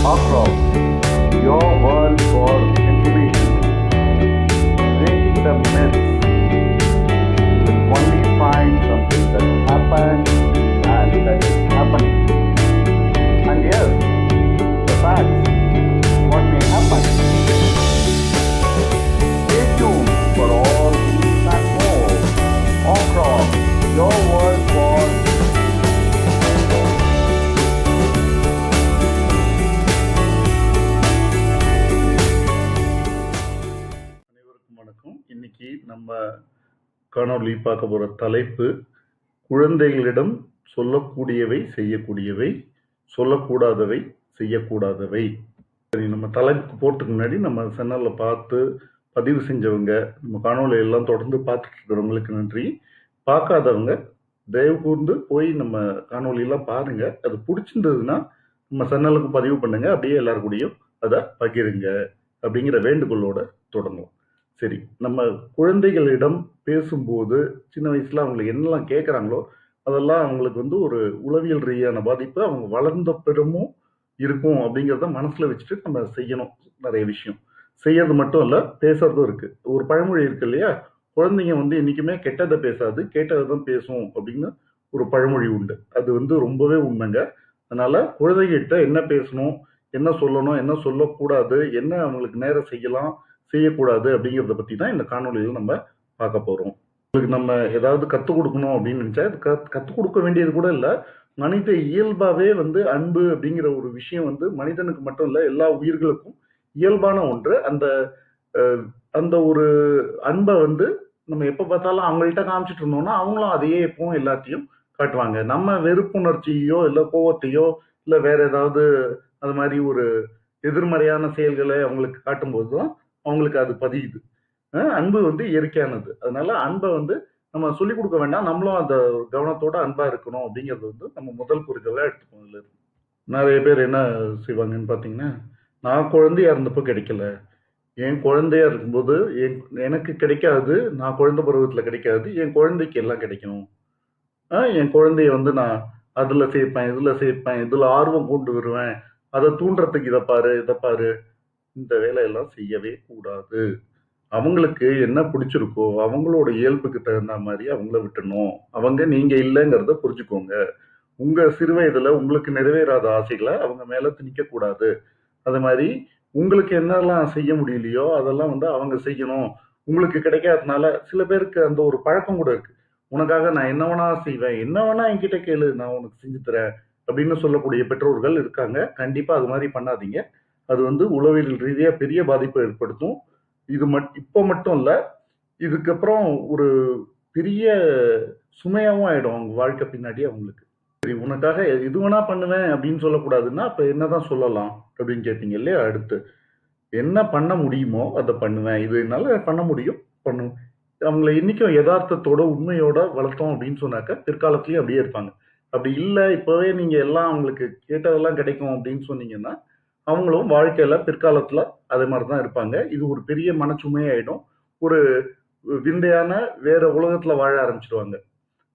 Across your world for information. Breaking the myths. காணொளி பார்க்க போகிற தலைப்பு குழந்தைகளிடம் சொல்லக்கூடியவை செய்யக்கூடியவை சொல்லக்கூடாதவை செய்யக்கூடாதவை. சரி நம்ம தலைப்புக்கு போகிறதுக்கு முன்னாடி நம்ம சேனல்ல பார்த்து பதிவு செஞ்சவங்க நம்ம காணொளி எல்லாம் தொடர்ந்து பார்த்துட்டு இருக்கிறவங்களுக்கு நன்றி. பார்க்காதவங்க தயவு கூர்ந்து போய் நம்ம காணொளியெல்லாம் பாருங்கள் அது பிடிச்சிருந்ததுன்னா நம்ம சேனலுக்கு பதிவு பண்ணுங்கள் அப்படியே எல்லாருக்கூடியும் அதை பகிருங்க. அப்படிங்கிற வேண்டுகோளோட தொடங்கும் சரி நம்ம குழந்தைகளிடம் பேசும்போது சின்ன வயசுல அவங்க என்னெல்லாம் கேட்குறாங்களோ அதெல்லாம் அவங்களுக்கு வந்து ஒரு உளவியல் ரீதியான பாதிப்பு அவங்க வளர்ந்த பிறமும் இருக்கும் அப்படிங்கிறத மனசுல வச்சுட்டு நம்ம செய்யணும் நிறைய விஷயம். செய்யறது மட்டும் இல்ல பேசுறதும் இருக்கு. ஒரு பழமொழி இருக்கு இல்லையா? குழந்தைங்க வந்து என்னைக்குமே கெட்டதை பேசாது கேட்டதை தான் பேசும் அப்படின்னு ஒரு பழமொழி உண்டு. அது வந்து ரொம்பவே உண்மைங்க. அதனால குழந்தைகிட்ட என்ன பேசணும் என்ன சொல்லணும் என்ன சொல்லக்கூடாது என்ன அவங்களுக்கு நேரம் செய்யலாம் செய்யக்கூடாது அப்படிங்கிறத பத்தி தான் இந்த காணொலியில் நம்ம பார்க்க போறோம். உங்களுக்கு நம்ம ஏதாவது கற்றுக் கொடுக்கணும் அப்படின்னு நினைச்சா இது கத் கற்றுக் கொடுக்க வேண்டியது கூட இல்லை. மனித இயல்பாவே வந்து அன்பு அப்படிங்கிற ஒரு விஷயம் வந்து மனிதனுக்கு மட்டும் இல்லை எல்லா உயிர்களுக்கும் இயல்பான ஒன்று. அந்த அந்த ஒரு அன்பை வந்து நம்ம எப்போ பார்த்தாலும் அவங்கள்ட்ட காமிச்சிட்டு இருந்தோம்னா அவங்களும் அதையே எப்பவும் எல்லாத்தையும் காட்டுவாங்க. நம்ம வெறுப்புணர்ச்சியோ இல்லை கோவத்தையோ இல்லை வேற ஏதாவது அது மாதிரி ஒரு எதிர்மறையான செயல்களை அவங்களுக்கு காட்டும்போது தான் அவங்களுக்கு அது பதியுது. அன்பு வந்து இயற்கையானது. அதனால அன்பை வந்து நம்ம சொல்லிக் கொடுக்க வேண்டாம். நம்மளும் அந்த கவனத்தோட அன்பா இருக்கணும் அப்படிங்கிறது வந்து நம்ம முதல் புரிதலா எடுத்துக்கணும் இல்லை நிறைய பேர் என்ன செய்வாங்கன்னு பார்த்தீங்கன்னா நான் குழந்தையா இருந்தப்போ கிடைக்கல. என் குழந்தையா இருக்கும்போது என் எனக்கு கிடைக்காது நான் குழந்தை பருவத்தில் கிடைக்காது என் குழந்தைக்கு எல்லாம் கிடைக்கும் என் குழந்தைய வந்து நான் அதில் சேர்ப்பேன் இதில் சேர்ப்பேன் இதில் ஆர்வம் கொண்டு வருவேன். அதை தூண்டுறதுக்கு இதை பாரு இதை பாரு. இந்த வேலையெல்லாம் செய்யவே கூடாது. அவங்களுக்கு என்ன பிடிச்சிருக்கோ அவங்களோட இயல்புக்கு தகுந்த மாதிரி அவங்கள விட்டுணும் அவங்க நீங்க இல்லைங்கிறத புரிஞ்சுக்கோங்க. உங்க சிறு வயதுல உங்களுக்கு நிறைவேறாத ஆசைகளை அவங்க மேல திணிக்க கூடாது அது மாதிரி உங்களுக்கு என்னெல்லாம் செய்ய முடியலையோ அதெல்லாம் வந்து அவங்க செய்யணும். உங்களுக்கு கிடைக்காதனால சில பேருக்கு அந்த ஒரு பழக்கம் கூட இருக்கு. உனக்காக நான் என்ன வேணா செய்வேன் என்ன வேணா என்கிட்ட கேளு நான் உனக்கு செஞ்சு தரேன் அப்படின்னு சொல்லக்கூடிய பெற்றோர்கள் இருக்காங்க. கண்டிப்பா அது மாதிரி பண்ணாதீங்க. அது வந்து உளவியல் ரீதியாக பெரிய பாதிப்பை ஏற்படுத்தும். இது மட் இப்போ மட்டும் இல்லை இதுக்கப்புறம் ஒரு பெரிய சுமையாகவும் ஆயிடும் அவங்க வாழ்க்கை பின்னாடி அவங்களுக்கு. சரி உனக்காக இது வேணா பண்ணுவேன் அப்படின்னு சொல்லக்கூடாதுன்னா அப்ப என்னதான் சொல்லலாம் அப்படின்னு கேட்டீங்க இல்லையா? அடுத்து என்ன பண்ண முடியுமோ அதை பண்ணுவேன். இது என்னால் பண்ண முடியும் பண்ணுவேன். அவங்கள இன்னைக்கும் யதார்த்தத்தோட உண்மையோட வளர்த்தோம் அப்படின்னு சொன்னாக்க பிற்காலத்துலேயும் அப்படியே இருப்பாங்க. அப்படி இல்லை இப்போவே நீங்கள் எல்லாம் அவங்களுக்கு கேட்டதெல்லாம் கிடைக்கும் அப்படின்னு சொன்னீங்கன்னா அவங்களும் வாழ்க்கையில பிற்காலத்துல அதே மாதிரி தான் இருப்பாங்க. இது ஒரு பெரிய மனச்சுமையாயிடும். ஒரு விந்தையான வேற உலகத்துல வாழ ஆரம்பிச்சிடுவாங்க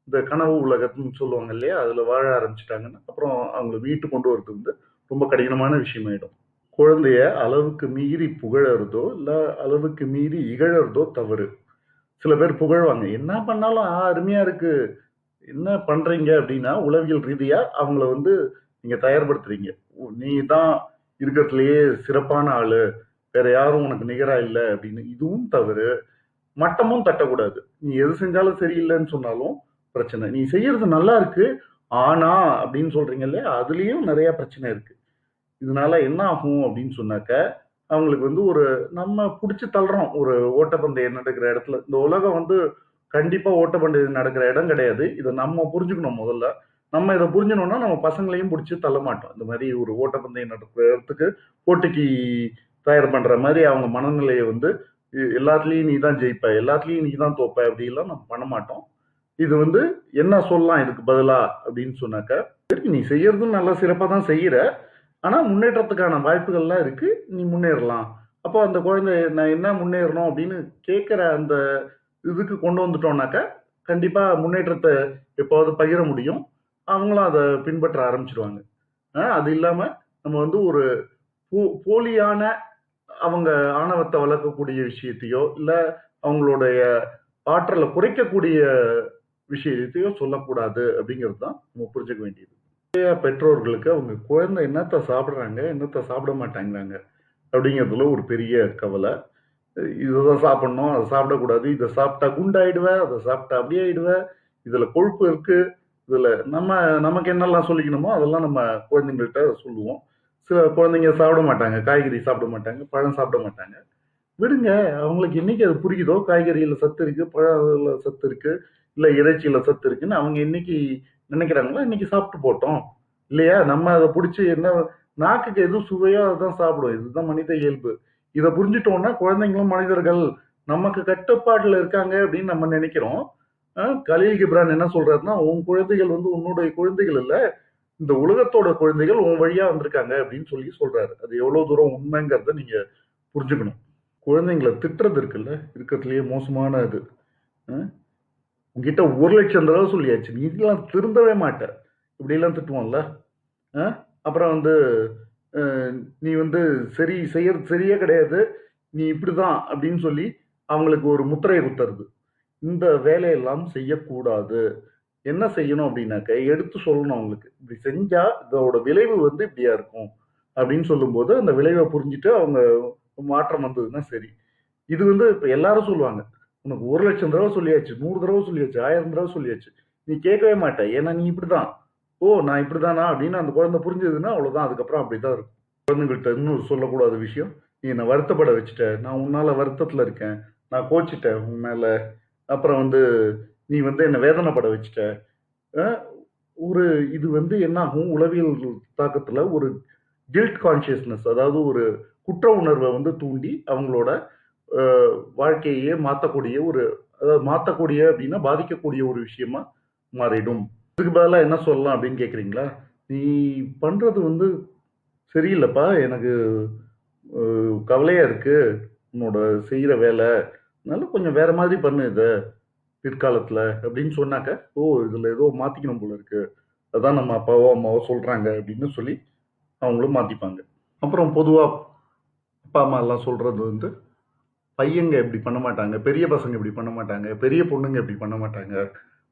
இந்த கனவு உலகம்னு சொல்லுவாங்க இல்லையா? அதுல வாழ ஆரம்பிச்சிட்டாங்கன்னா அப்புறம் அவங்க வீட்டு கொண்டு வரது வந்து ரொம்ப கடினமான விஷயமாயிடும். குழந்தைய அளவுக்கு மீறி புகழறதோ இல்ல அளவுக்கு மீறி இகழறதோ தவறு. சில பேர் புகழ்வாங்க. என்ன பண்ணாலும் அருமையா இருக்கு. என்ன பண்றீங்க? அப்படின்னா உளவியல் ரீதியா அவங்கள வந்து நீங்க தயார்படுத்துறீங்க. நீ தான் இருக்கிறதுலயே சிறப்பான ஆளு. வேற யாரும் உனக்கு நிகரா இல்லை அப்படின்னு. இதுவும் தவறு. மட்டமும் தட்டக்கூடாது. நீ எது செஞ்சாலும் சரியில்லைன்னு சொன்னாலும் பிரச்சனை. நீ செய்யறது நல்லா இருக்கு. ஆனா அப்படின்னு சொல்றீங்கல்ல அதுலயும் நிறைய பிரச்சனை இருக்கு. இதனால என்ன ஆகும் அப்படின்னு சொன்னாக்க அவங்களுக்கு வந்து ஒரு நம்ம பிடிச்சி தள்ளுறோம். ஒரு ஓட்டப்பந்தயம் நடக்கிற இடத்துல. இந்த உலகம் வந்து கண்டிப்பா ஓட்டப்பந்தயம் நடக்கிற இடம் கிடையாது. இதை நம்ம புரிஞ்சுக்கணும் முதல்ல. நம்ம இதை புரிஞ்சணும்னா நம்ம பசங்களையும் பிடிச்சி தள்ள மாட்டோம். இந்த மாதிரி ஒரு ஓட்டப்பந்தயம் நடத்துறதுக்கு போட்டிக்கு தயார் பண்ற மாதிரி அவங்க மனநிலையை வந்து எல்லாத்துலேயும் எல்லாத்துலயும் நீ தான் ஜெயிப்ப எல்லாத்துலயும் நீ தான் தோப்ப அப்படிலாம் நம்ம பண்ண மாட்டோம். இது வந்து என்ன சொல்லலாம் இதுக்கு பதிலா அப்படின்னு சொன்னாக்க நீ செய்யறதும் நல்லா சிறப்பாக தான் செய்யற. ஆனா முன்னேற்றத்துக்கான வாய்ப்புகள்லாம் இருக்கு நீ முன்னேறலாம். அப்போ அந்த குழந்தை நான் என்ன முன்னேறணும் அப்படின்னு கேட்குற அந்த இதுக்கு கொண்டு வந்துட்டோம்னாக்க கண்டிப்பா முன்னேற்றத்தை எப்போவது பகிர முடியும். அவங்களும் அதை பின்பற்ற ஆரம்பிச்சிருவாங்க அது இல்லாம நம்ம வந்து ஒரு போ போலியான அவங்க ஆணவத்தை வளர்க்கக்கூடிய விஷயத்தையோ, இல்ல அவங்களுடைய ஆற்றலை குறைக்கக்கூடிய விஷயத்தையோ சொல்லக்கூடாது அப்படிங்கிறது தான் நம்ம புரிஞ்சுக்க வேண்டியது. நிறைய பெற்றோர்களுக்கு அவங்க குழந்தை என்னத்தை சாப்பிட்றாங்க என்னத்தை சாப்பிட மாட்டேங்கிறாங்க அப்படிங்கிறதுல ஒரு பெரிய கவலை இதுதான் சாப்பிடணும், அதை சாப்பிடக்கூடாது. இதை சாப்பிட்டா குண்டாயிடுவேன் அதை சாப்பிட்டா அப்படியே ஆயிடுவேன் இதுல கொழுப்பு இருக்கு. இதில் நம்ம நமக்கு என்னெல்லாம் சொல்லிக்கணுமோ அதெல்லாம் நம்ம குழந்தைங்கள்ட்ட சொல்லுவோம். சில குழந்தைங்க சாப்பிட மாட்டாங்க. காய்கறி சாப்பிட மாட்டாங்க. பழம் சாப்பிட மாட்டாங்க. விடுங்க. அவங்களுக்கு என்னைக்கு அது புரியுதோ, காய்கறியில் சத்து இருக்கு, பழத்தில் சத்து இருக்கு, இல்லை இறைச்சியில் சத்து இருக்குன்னு அவங்க என்னைக்கு நினைக்கிறாங்களோ, இன்னைக்கு சாப்பிட்டு போட்டோம் இல்லையா? நம்ம அதை பிடிச்சி என்ன நாக்குக்கு எதுவும் சுவையோ அதுதான் சாப்பிடும். இதுதான் மனித இயல்பு. இதை புரிஞ்சுட்டோம்னா குழந்தைங்களும் மனிதர்கள் நமக்கு கட்டுப்பாட்டில் இருக்காங்க அப்படின்னு நம்ம நினைக்கிறோம். கலீல் கிப்ரான் என்ன சொல்றாருன்னா, "உன் குழந்தைகள் வந்து உன்னுடைய குழந்தைகள் இல்ல. இந்த உலகத்தோட குழந்தைகள் உன் வழியா வந்திருக்காங்க" அப்படின்னு சொல்லி சொல்றாரு. அது எவ்வளவு தூரம் உண்மைங்கிறத நீங்க புரிஞ்சுக்கணும். குழந்தைங்கள திட்டுறது இருக்குல்ல, இருக்கிறதுலயே மோசமான இது. உங்ககிட்ட ஒரு லட்சம் தடவை சொல்லியாச்சு. நீலாம் திருந்தவே மாட்ட. இப்படிலாம் திட்டுவோம்ல. அப்புறம் வந்து நீ வந்து சரி செய்யறது சரியே கிடையாது. நீ இப்படிதான் அப்படின்னு சொல்லி அவங்களுக்கு ஒரு முத்திரையை குத்துறது. இந்த வேலையெல்லாம் செய்யக்கூடாது. என்ன செய்யணும் அப்படின்னாக்க, எடுத்து சொல்லணும் அவங்களுக்கு. இப்படி செஞ்சா இதோட விளைவு வந்து இப்படியா இருக்கும். அப்படின்னு சொல்லும்போது அந்த விளைவை புரிஞ்சுட்டு அவங்க மாற்றம் வந்ததுன்னா சரி. இது வந்து இப்போ எல்லாரும் சொல்லுவாங்க. உனக்கு ஒரு லட்சம் தடவை சொல்லியாச்சு, நூறு தடவை சொல்லியாச்சு, ஆயிரம் தடவை சொல்லியாச்சு. நீ கேட்கவே மாட்ட. ஏன்னா நீ இப்படிதான். ஓ! நான் இப்படிதானா அப்படின்னு அந்த குழந்தை புரிஞ்சதுன்னா அவ்வளோதான் அதுக்கப்புறம் அப்படிதான் இருக்கும். குழந்தைங்கள்ட்ட இன்னொரு சொல்லக்கூடாத விஷயம். நீ என்னை வருத்தப்பட வச்சுட்ட. நான் உன்னால வருத்தத்துல இருக்கேன். நான் கோச்சிட்டேன் உன் மேல. அப்புறம் வந்து நீ வந்து என்ன வேதனைப்பட வச்சுட்ட. ஒரு இது வந்து என்ன ஆகும், உளவியல் தாக்கத்துல ஒரு கில்ட் கான்ஷியஸ்னஸ் அதாவது ஒரு குற்ற உணர்வை வந்து தூண்டி அவங்களோட வாழ்க்கையே மாற்றக்கூடிய ஒரு அதாவது மாற்றக்கூடிய அப்படின்னா பாதிக்கக்கூடிய ஒரு விஷயமா மாறிடும். இதுக்கு பதிலாக என்ன சொல்லலாம் அப்படின்னு கேட்குறீங்களா நீ பண்ணுறது வந்து சரியில்லைப்பா எனக்கு கவலையாக இருக்குது உன்னோட செய்கிற வேலை அதனால கொஞ்சம் வேற மாதிரி பண்ணு இது பிற்காலத்துல அப்படின்னு சொன்னாக்க, ஓ! இதுல ஏதோ மாத்திக்கணும் போல இருக்கு. அதான் நம்ம அப்பாவோ, அம்மாவோ சொல்றாங்க அப்படின்னு சொல்லி அவங்களும் மாத்திப்பாங்க. அப்புறம் பொதுவா அப்பா, அம்மா எல்லாம் சொல்றது வந்து, பையங்க இப்படி பண்ண மாட்டாங்க. பெரிய பசங்க இப்படி பண்ண மாட்டாங்க. பெரிய பொண்ணுங்க இப்படி பண்ண மாட்டாங்க.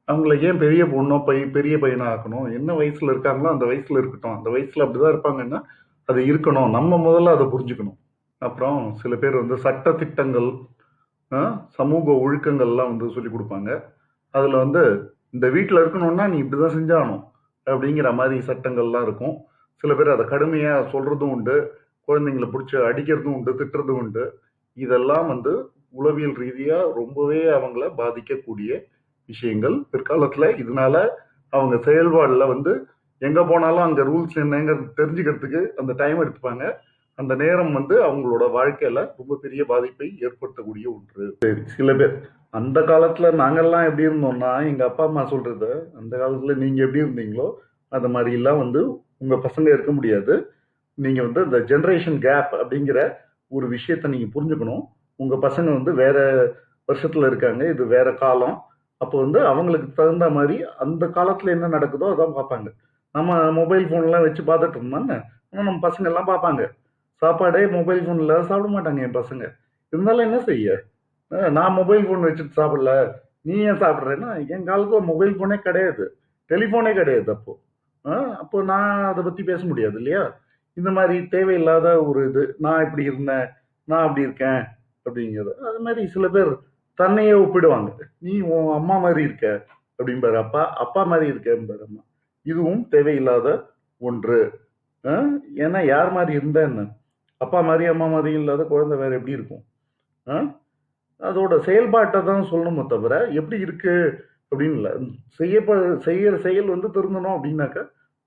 அவங்கள ஏன் பெரிய பொண்ணோ, பை பெரிய பையனா ஆக்கணும்? என்ன வயசுல இருக்காங்களோ அந்த வயசுல இருக்கட்டும். அந்த வயசுல அப்படிதான் இருப்பாங்கன்னா, அது இருக்கணும். நம்ம முதல்ல அதை புரிஞ்சுக்கணும். அப்புறம் சில பேர் வந்து சட்ட திட்டங்கள், சமூக ஒழுக்கங்கள்லாம் வந்து சொல்லிக் கொடுப்பாங்க அதில் வந்து இந்த வீட்டில் இருக்கணும்னா நீ இப்படிதான் செஞ்சாகணும். அப்படிங்கிற மாதிரி சட்டங்கள்லாம் இருக்கும். சில பேர் அதை கடுமையாக சொல்கிறதும் உண்டு. குழந்தைங்கள பிடிச்சி அடிக்கிறதும் உண்டு, திட்டுறதும் உண்டு. இதெல்லாம் வந்து உளவியல் ரீதியாக ரொம்பவே அவங்கள பாதிக்கக்கூடிய விஷயங்கள். பிற்காலத்தில் இதனால அவங்க செயல்பாடில் வந்து எங்கே போனாலும் அங்கே ரூல்ஸ் என்னங்கிறது தெரிஞ்சுக்கிறதுக்கு அந்த டைம் எடுத்துப்பாங்க. அந்த நேரம் வந்து அவங்களோட வாழ்க்கையில ரொம்ப பெரிய பாதிப்பை ஏற்படுத்தக்கூடிய ஒன்று. சரி, சில பேர் அந்த காலத்துல நாங்கெல்லாம் எப்படி இருந்தோம்னா, எங்க அப்பா, அம்மா சொல்றது அந்த காலத்துல நீங்க எப்படி இருந்தீங்களோ, அந்த மாதிரிலாம் வந்து உங்க பசங்க இருக்க முடியாது. நீங்க வந்து இந்த ஜென்ரேஷன் கேப் அப்படிங்கிற ஒரு விஷயத்த நீங்க புரிஞ்சுக்கணும். உங்க பசங்க வந்து வேற வருஷத்துல இருக்காங்க. இது வேற காலம். அப்போ வந்து அவங்களுக்கு தகுந்த மாதிரி அந்த காலத்துல என்ன நடக்குதோ அதான் பார்ப்பாங்க. நம்ம மொபைல் ஃபோன்லாம் வச்சு பார்த்துட்டு இருந்தாங்க ஆனால் நம்ம பசங்க எல்லாம் பார்ப்பாங்க. சாப்பாடே மொபைல் ஃபோன் இல்லாத சாப்பிட மாட்டாங்க என் பசங்க. இருந்தாலும் என்ன செய்ய? நான் மொபைல் ஃபோன் வச்சுட்டு சாப்பிடல. நீ ஏன் சாப்பிட்றேன்னா என் காலத்தில் மொபைல் ஃபோனே கிடையாது. டெலிஃபோனே கிடையாது அப்போ. அ அப்போ நான் அதை பற்றி பேச முடியாது இல்லையா? இந்த மாதிரி தேவையில்லாத ஒரு இது. நான் இப்படி இருந்தேன். நான் அப்படி இருக்கேன். அப்படிங்கிறது. அது மாதிரி சில பேர் தன்னையே ஒப்பிடுவாங்க. நீ உன் அம்மா மாதிரி இருக்க. அப்படிம்பாரு அப்பா. அப்பா மாதிரி இருக்கேன்பாரு அம்மா. இதுவும் தேவையில்லாத ஒன்று. ஏன்னா யார் மாதிரி இருந்தேன்னு என்ன? அப்பா மாதிரி அம்மா மாதிரி இல்லாத குழந்தை வேற எப்படி இருக்கும்? அதோட செயல்பாட்டை தான் சொல்லணுமே தவிர, எப்படி இருக்கு அப்படின்னு இல்லை செய்யப்ப செய்யற செயல் வந்து திருந்தணும் அப்படின்னாக்க,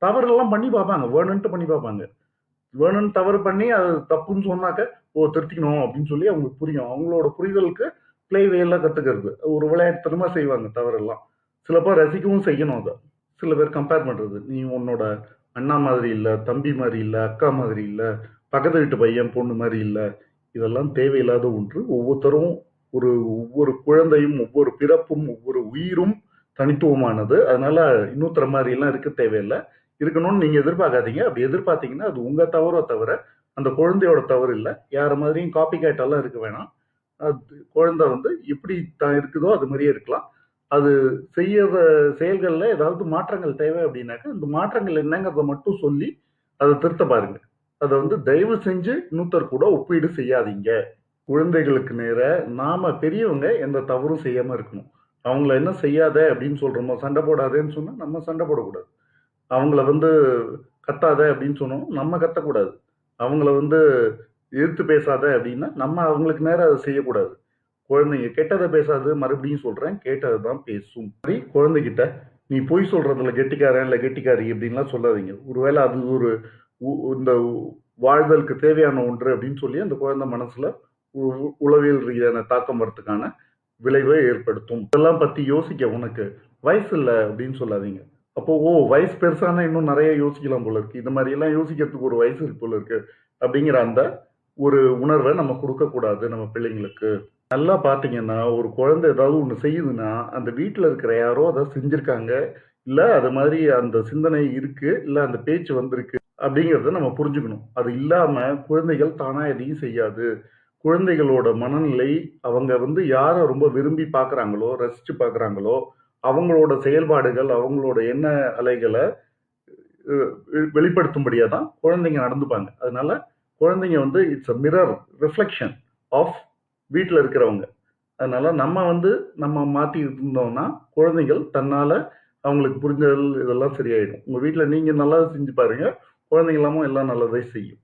தவறெல்லாம் பண்ணி பார்ப்பாங்க. வேணுன்ட்டு பண்ணி பார்ப்பாங்க. வேணும்னு தவறு பண்ணி அது தப்புன்னு சொன்னாக்க, ஓ! திருத்திக்கணும் அப்படின்னு சொல்லி அவங்களுக்கு புரியும். அவங்களோட புரிதலுக்கு ப்ளே வேலாம் கற்றுக்கிறது ஒரு விளையாட்டுத்தனமா செய்வாங்க தவறெல்லாம். சில பேர் ரசிக்கவும் செய்யணும் அதை சில பேர் கம்பேர் பண்ணுறது நீ உன்னோட அண்ணா மாதிரி இல்லை தம்பி மாதிரி இல்லை அக்கா மாதிரி இல்லை பக்கத்து வீட்டு பையன், பொண்ணு மாதிரி இல்லை இதெல்லாம் தேவையில்லாத ஒன்று. ஒவ்வொருத்தரும் ஒரு ஒவ்வொரு குழந்தையும், ஒவ்வொரு பிறப்பும், ஒவ்வொரு உயிரும் தனித்துவமானது. அதனால இன்னொருத்தர மாரிலாம் இருக்க தேவையில்லை இருக்கணும்னு நீங்க எதிர்பார்க்காதீங்க. அப்படி எதிர்பார்த்தீங்கன்னா, அது உங்க தவறோ தவிர, அந்த குழந்தையோட தவறு இல்லை யார மாதிரியும் காப்பி கேட்டெல்லாம் இருக்க வேணாம் அது குழந்தை வந்து எப்படி தான் இருக்குதோ அது மாதிரியே இருக்கலாம் அது செய்யற செயல்களில் ஏதாவது மாற்றங்கள் தேவை அப்படின்னாக்கா அந்த மாற்றங்கள் என்னங்கிறத மட்டும் சொல்லி அதை திருத்த பாருங்க அதை வந்து தயவு செஞ்சு இன்னொருத்தர் கூட ஒப்பீடு செய்யாதீங்க. குழந்தைகளுக்கு நேர நாம பெரியவங்க எந்த தவறும் செய்யாம இருக்கணும். அவங்கள என்ன செய்யாத அப்படின்னு சொல்றோமோ சண்டை போடாதேன்னு சொன்னா நம்ம சண்டை போடக்கூடாது. அவங்கள வந்து கத்தாத அப்படின்னு சொன்னோம் நம்ம கத்தக்கூடாது. அவங்கள வந்து எதிர்த்து பேசாத அப்படின்னா நம்ம அவங்களுக்கு நேரம் அதை செய்யக்கூடாது. குழந்தைங்க கெட்டதை பேசாது மறுபடியும் சொல்றேன் கேட்டதை தான் பேசும். சரி குழந்தைகிட்ட நீ பொய் சொல்றதுல கெட்டிக்காரன் இல்லை கெட்டிக்காரி அப்படின்லாம் சொல்லாதீங்க. ஒருவேளை அது ஒரு இந்த வாழ்தலுக்கு தேவையான ஒன்று அப்படின்னு சொல்லி அந்த குழந்தை மனசுல உ- உ- உளவியல் ரீதியான தாக்கம் வரத்துக்கான விளைவை ஏற்படுத்தும். இதெல்லாம் பத்தி யோசிக்க உனக்கு வயசு இல்லை அப்படின்னு சொல்லாதீங்க. அப்போ ஓ வயசு பெருசானா இன்னும் நிறைய யோசிக்கலாம் போல இருக்கு. இந்த மாதிரி எல்லாம் யோசிக்கிறதுக்கு ஒரு வயசு இருக்கு போல இருக்கு அப்படிங்கிற அந்த ஒரு உணர்வை நம்ம கொடுக்கக்கூடாது நம்ம பிள்ளைங்களுக்கு. நல்லா பார்த்தீங்கன்னா ஒரு குழந்தை ஏதாவது ஒன்று செய்யுதுன்னா அந்த வீட்டில் இருக்கிற யாரோ அதை செஞ்சுருக்காங்க. இல்லை அது மாதிரி அந்த சிந்தனை இருக்கு. இல்லை அந்த பேச்சு வந்திருக்கு. அப்படிங்கிறத நம்ம புரிஞ்சுக்கணும். அது இல்லாமல் குழந்தைகள் தானாக எதையும் செய்யாது. குழந்தைகளோட மனநிலை அவங்க வந்து யாரை ரொம்ப விரும்பி பார்க்குறாங்களோ ரசித்து பார்க்குறாங்களோ அவங்களோட செயல்பாடுகள் அவங்களோட எண்ண அலைகளை வெளிப்படுத்தும்படியாக தான் குழந்தைங்க நடந்துப்பாங்க. அதனால குழந்தைங்க வந்து it's a mirror reflection of வீட்டில் இருக்கிறவங்க. அதனால நம்ம வந்து நம்ம மாற்றி இருந்தோம்னா குழந்தைகள் தன்னால் அவங்களுக்கு புரிஞ்சல் இதெல்லாம் சரியாயிடும். உங்கள் வீட்டில் நீங்கள் நல்லா செஞ்சு பாருங்கள் குழந்தைங்களாமும் எல்லாம் நல்லதை செய்யும்.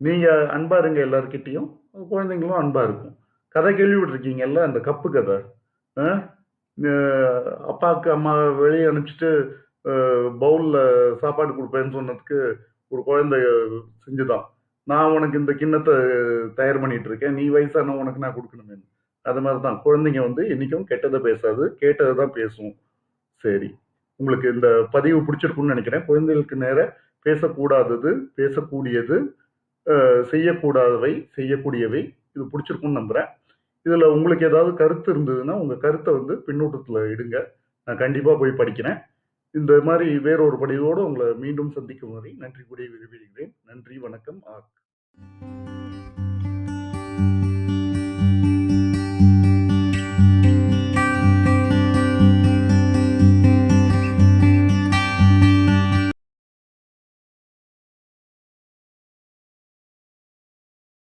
நீங்கள் அன்பாக இருங்க எல்லாருக்கிட்டேயும் குழந்தைங்களும் அன்பாக இருக்கும். கதை கேள்விப்பட்டிருக்கீங்கல்ல அந்த கப்பு கதை. அப்பாவுக்கு அம்மா வெளியே அனுப்பிச்சிட்டு பவுலில் சாப்பாடு கொடுப்பேன்னு சொன்னதுக்கு ஒரு குழந்தை செஞ்சுதான். நான் உனக்கு இந்த கிண்ணத்தை தயார் பண்ணிட்டு இருக்கேன். நீ வயசான உனக்கு நான் கொடுக்கணுமே. அது மாதிரி தான் குழந்தைங்க வந்து என்றைக்கும் கெட்டதை பேசாது கேட்டதை தான் பேசும். சரி. உங்களுக்கு இந்த பதிவு பிடிச்சிருக்குன்னு நினைக்கிறேன். குழந்தைகளுக்கு நேராக பேசக்கூடாதது பேசக்கூடியது செய்யக்கூடாதவை செய்யக்கூடியவை. இது பிடிச்சிருக்கும்னு நம்புகிறேன் இதில் உங்களுக்கு ஏதாவது கருத்து இருந்ததுன்னா உங்கள் கருத்தை வந்து பின்னூட்டத்தில் இடுங்க. நான் கண்டிப்பாக போய் படிக்கிறேன். இந்த மாதிரி வேறொரு படிவோடு உங்களை மீண்டும் சந்திக்கும் வரை நன்றி கூடிய விரும்புகிறேன் நன்றி வணக்கம் ஆக்.